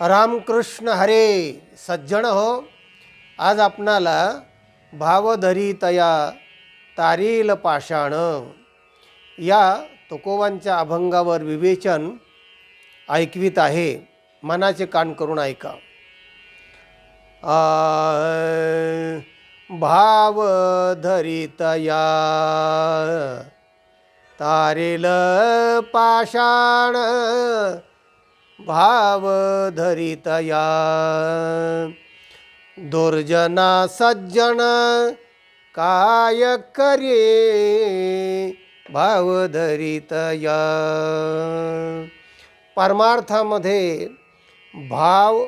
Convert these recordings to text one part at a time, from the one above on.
रामकृष्ण हरे सज्जन हो. आज आपणाला भावधरितया तारील पाषाण या तुकोबांच्या अभंगावर विवेचन ऐकवीत आहे. मनाचे कान करून ऐका. आ, भाव धरितया तारेल पाषाण भाव धरितया दुर्जना सज्जन काय करे भाव धरितया परमार्थामध्ये भाव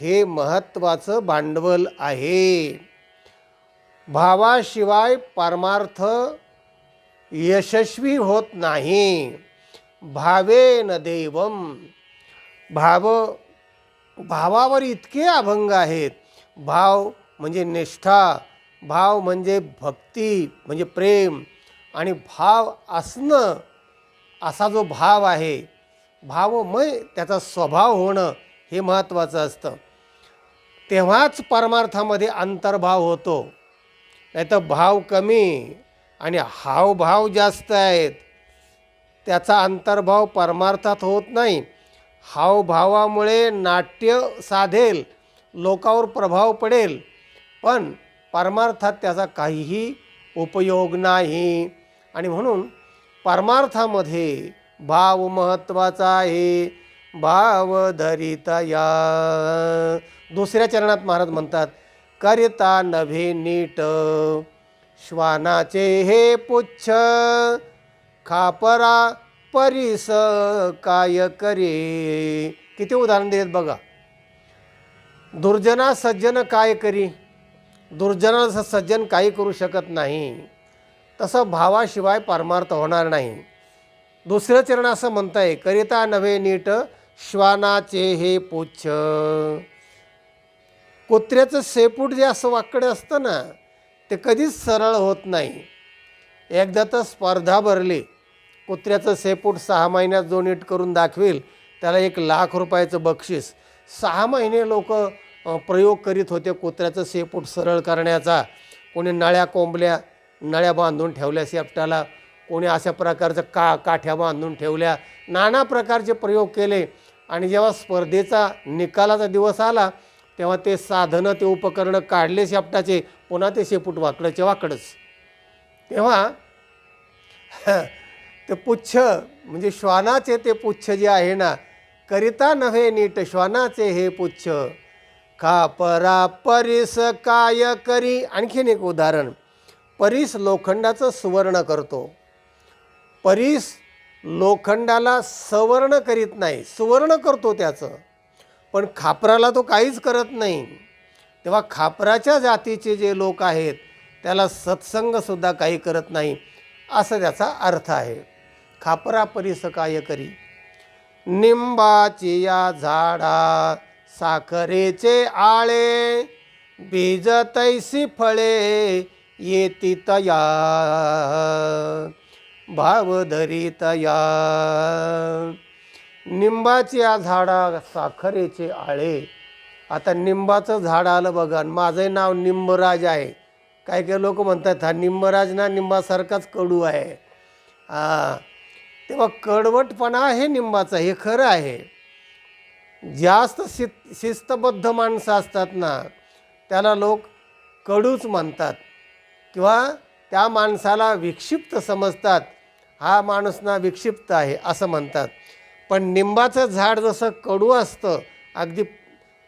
हे महत्त्वाचं भांडवल आहे. भावाशिवाय परमार्थ यशस्वी होत नाही. भावेन देवम भाव भावावर इतके अभंग आहेत. भाव म्हणजे निष्ठा भाव म्हणजे भक्ती म्हणजे प्रेम आणि भाव असणं असा जो भाव आहे भावमय त्याचा स्वभाव होणं हे महत्त्वाचं असतं. तेव्हाच परमार्थामध्ये अंतर्भाव होतो. नाही तर भाव कमी आणि हावभाव जास्त आहेत. त्याचा अंतर्भाव परमार्थात होत नाही. हावभावामुळे नाट्य साधेल लोकावर प्रभाव पडेल. पण परमार्थात त्याचा काहीही उपयोग नाही. आणि म्हणून परमार्थामध्ये भाव महत्त्वाचा आहे. भाव धरिता या. दुसऱ्या चरणात महाराज म्हणतात करिता नभे नीट. श्वानाचे हे पुच्छ. खापरा परिस काय करे. किती उदाहरण देत बघा. दुर्जना सज्जन काय करी? दुर्जना सज्जन काही करू शकत नाही तसं भावाशिवाय परमार्थ होणार नाही. दुसरं चरण असं म्हणताय करिता नव्हे नीट श्वानाचे हे पुच्छ. कुत्र्याचं शेपूट जे असं वाकडे असतं ना ते कधीच सरळ होत नाही. एकदा तर स्पर्धा भरली. कुत्र्याचं सेपूट सहा महिन्यात जो नीट करून दाखवेल त्याला एक लाख रुपयाचं बक्षीस. सहा महिने लोक प्रयोग करीत होते कुत्र्याचं सेपूट सरळ करण्याचा. कोणी नळ्या कोंबल्या नळ्या बांधून ठेवल्या शेपटाला. कोणी अशा प्रकारचं का काठ्या बांधून ठेवल्या. नाना प्रकारचे प्रयोग केले. आणि जेव्हा स्पर्धेचा निकालाचा दिवस आला तेव्हा ते साधनं ते उपकरणं काढले शेपटाचे. पुन्हा ते शेपूट वाकडंचे वाकडंच तेव्हा ते पुच्छ म्हणजे श्वानाचे ते पुच्छ जे आहे ना करिता नव्हे नीट श्वानाचे हे पुच्छ. खापरा परिस काय करी आणखीन एक उदाहरण. परीस लोखंडाचं सुवर्ण करतो. परीस लोखंडाला सवर्ण करीत नाही सुवर्ण करतो त्याचं. पण खापराला तो काहीच करत नाही. तेव्हा खापराच्या जातीचे जे लोक आहेत त्याला सत्संगसुद्धा काही करत नाही असं त्याचा अर्थ आहे. खापरा परिस काय करी? निंबाची या झाडा साखरेचे आळे बीज तैसी फळे येती तया भाव तया निंबाची या झाडा साखरेचे आळे. आता निंबाचं झाड आलं बघा माझं नाव निंबराज आहे. काही काही लोक म्हणतात हा निंबराज ना निंबासारखाच कडू आहे. हा तेव्हा कडवटपणा आहे निंबाचा हे खरं आहे. जास्त शि शिस्तबद्ध माणसं असतात ना त्याला लोक कडूच म्हणतात. किंवा त्या माणसाला विक्षिप्त समजतात. हा माणूस ना विक्षिप्त आहे असं म्हणतात. पण निंबाचं झाड जसं कडू असतं अगदी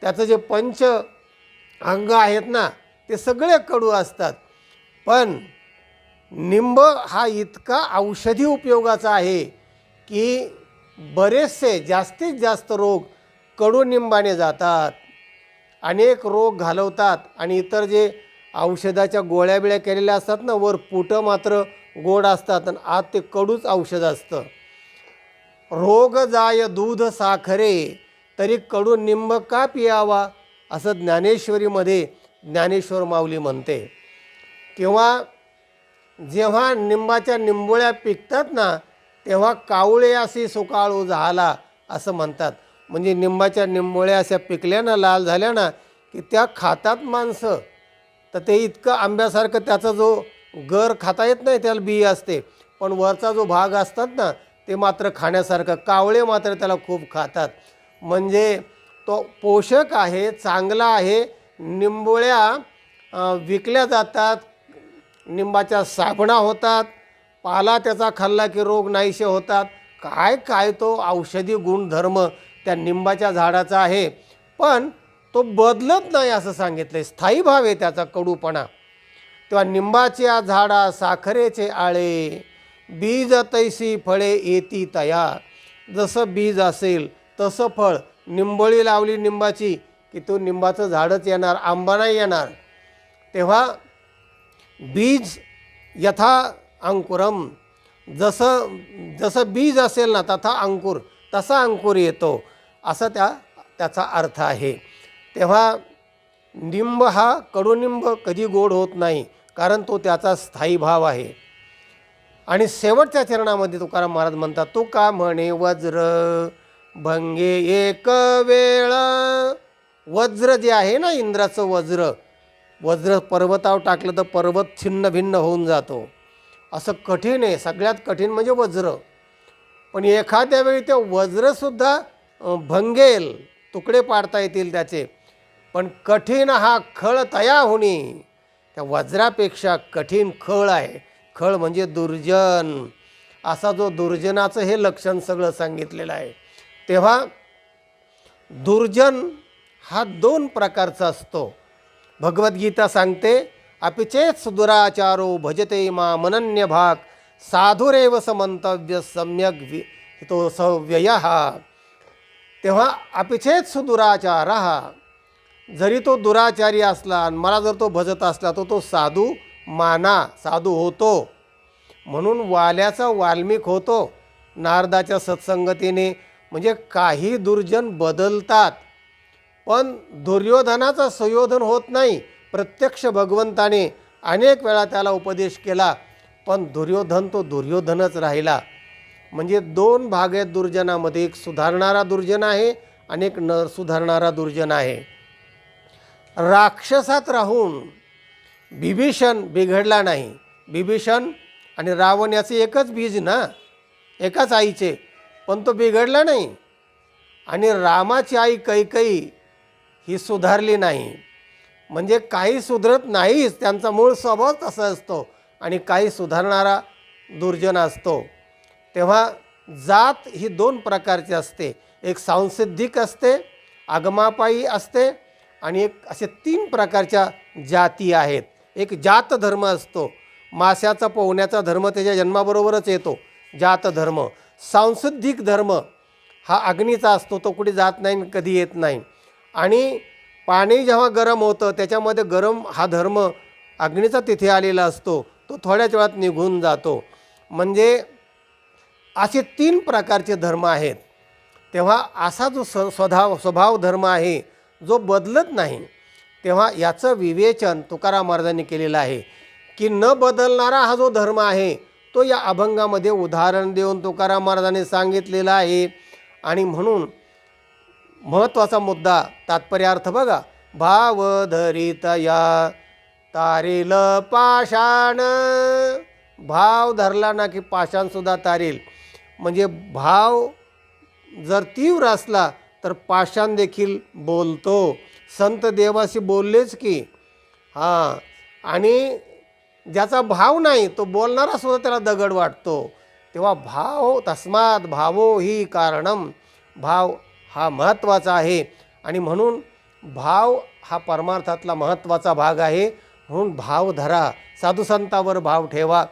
त्याचं जे पंच अंग आहेत ना ते सगळे कडू असतात. पण निंब हा इतका औषधी उपयोगाचा आहे की बरेचसे जास्तीत जास्त रोग कडुनिंबाने जातात. अनेक रोग घालवतात आणि इतर जे औषधाच्या गोळ्या बिळ्या केलेल्या असतात ना वर पुटं मात्र गोड असतात आणि आत ते कडूच औषध असतं. रोग जाय दूध साखरे तरी कडू निंब का पियावा असं ज्ञानेश्वरीमध्ये ज्ञानेश्वर माऊली म्हणते. किंवा जेव्हा निंबाच्या निंबोळ्या पिकतात ना तेव्हा कावळे असे सुकाळू झाला असं म्हणतात. म्हणजे निंबाच्या निंबोळ्या अशा पिकल्या ना लाल झाल्या ना की त्या खातात माणसं. तर ते इतकं आंब्यासारखं त्याचा जो गर खाता येत नाही त्याला बी असते. पण वरचा जो भाग असतात ना ते मात्र खाण्यासारखं कावळे मात्र त्याला खूप खातात. म्हणजे तो पोषक आहे चांगला आहे. निंबोळ्या विकल्या जातात निंबाच्या साबणा होतात पाला त्याचा खाल्ला की रोग नाहीसे होतात. काय काय तो औषधी गुणधर्म त्या निंबाच्या झाडाचा आहे. पण तो बदलत नाही असं सांगितलं स्थायी भाव आहे त्याचा कडूपणा. तेव्हा निंबाच्या झाडा साखरेचे आळे बीज तैसी फळे येती तया जसं बीज असेल तसं फळ. निंबोळी लावली निंबाची की तो निंबाचं झाडच येणार आंबा नाही येणार. तेव्हा बीज यथा अंकुरम जसं जसं बीज असेल ना तथा अंकुर तसा अंकुर येतो असं त्या त्याचा अर्थ आहे. तेव्हा निंब हा कडुनिंब कधी गोड होत नाही कारण तो त्याचा स्थायी भाव आहे. आणि शेवटच्या चरणामध्ये तुकाराम महाराज म्हणतात तो का म्हणे वज्र भंगे एक वेळ. वज्र जे आहे ना इंद्राचं वज्र वज्र पर्वतावर टाकलं तर पर्वत छिन्न भिन्न होऊन जातो. असं कठीण आहे सगळ्यात कठीण म्हणजे वज्र. पण एखाद्या वेळी ते वज्रसुद्धा भंगेल तुकडे पाडता येतील त्याचे. पण कठीण हा खळ तया होणे त्या वज्रापेक्षा कठीण खळ आहे. खळ म्हणजे दुर्जन. असा जो दुर्जनाचं हे लक्षण सगळं सांगितलेलं आहे. तेव्हा दुर्जन हा दोन प्रकारचा असतो. भगवद्गीता सांगते अपिचेत सुदुराचारो भजते मा मनन्य भाग साधुरेव समंतव्य सम्यक वि तो सव्यय तेव्हा अपिचेत सुदुराचार जरी तो दुराचारी असला आणि मला जर तो भजत असला तर तो साधू माना साधू होतो. म्हणून वाल्याचा वाल्मिक होतो नारदाच्या सत्संगतीने. म्हणजे काही दुर्जन बदलतात. पण दुर्योधनाचा संयोधन होत नाही. प्रत्यक्ष भगवंताने अनेक वेळा त्याला उपदेश केला पण दुर्योधन तो दुर्योधनच राहिला. म्हणजे दोन भाग आहेत दुर्जनामध्ये. एक सुधारणारा दुर्जन आहे आणि एक न सुधारणारा दुर्जन आहे. राक्षसात राहून बिभीषण बिघडला नाही. बिभीषण आणि रावण याचे एकच बीज ना? एकाच आईचे. पण तो बिघडला नाही. आणि रामाची आई कैकई ही सुधारली नाही. म्हणजे काही सुधरत नाहीच त्यांचा मूळ स्वभाव तसा असतो आणि काही सुधारणारा दुर्जन असतो. तेव्हा जात ही दोन प्रकारची असते. एक सांसिद्धिक असते आगमापायी असते आणि एक असे तीन प्रकारच्या जाती आहेत. एक जात धर्म असतो. माशाचा पोहण्याचा धर्म त्याच्या जन्माबरोबरच येतो. जात धर्म. सांसिद्धिक धर्म हा अग्नीचा असतो तो कुठे जात नाही आणि कधी येत नाही. आणि पाणी जेव्हा गरम होतं त्याच्यामध्ये गरम हा धर्म अग्नीचा तिथे आलेला असतो तो थोड्याच वेळात निघून जातो. म्हणजे असे तीन प्रकारचे धर्म आहेत. तेव्हा असा जो स स्वभाव स्वभाव धर्म आहे जो बदलत नाही तेव्हा याचं विवेचन तुकाराम महाराजांनी केलेलं आहे की न बदलणारा हा जो धर्म आहे तो या अभंगामध्ये उदाहरण देऊन तुकाराम महाराजांनी सांगितलेला आहे. आणि म्हणून महत्त्वाचा मुद्दा तात्पर्यार्थ बघा. भाव तारील तारेल पाषाण. भाव धरला ना की पाषाणसुद्धा तारेल. म्हणजे भाव जर तीव्र असला तर पाषाण देखील बोलतो. संत देवाशी बोललेच की. हां. आणि ज्याचा भाव नाही तो बोलणारा सुद्धा त्याला दगड वाटतो. तेव्हा भाव तस्मात भावो ही कारणम भाव हा महत्त्वाचा आहे. आणि म्हणून भाव हा परमार्थातला महत्त्वाचा भाग आहे. म्हणून भाव धरा. साधुसंतावर भाव ठेवा.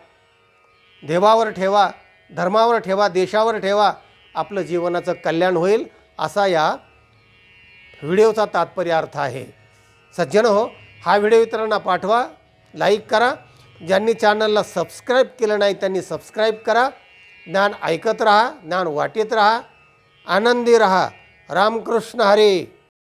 देवावर ठेवा. धर्मावर ठेवा. देशावर ठेवा. आपलं जीवनाचं कल्याण होईल असा या व्हिडिओचा तात्पर्य अर्थ आहे. सज्जन हो हा व्हिडिओ इतरांना पाठवा लाईक करा. ज्यांनी चॅनलला सबस्क्राईब केलं नाही त्यांनी सबस्क्राईब करा. ज्ञान ऐकत राहा ज्ञान वाटेत राहा. आनंदी राहा. रामकृष्ण हरे.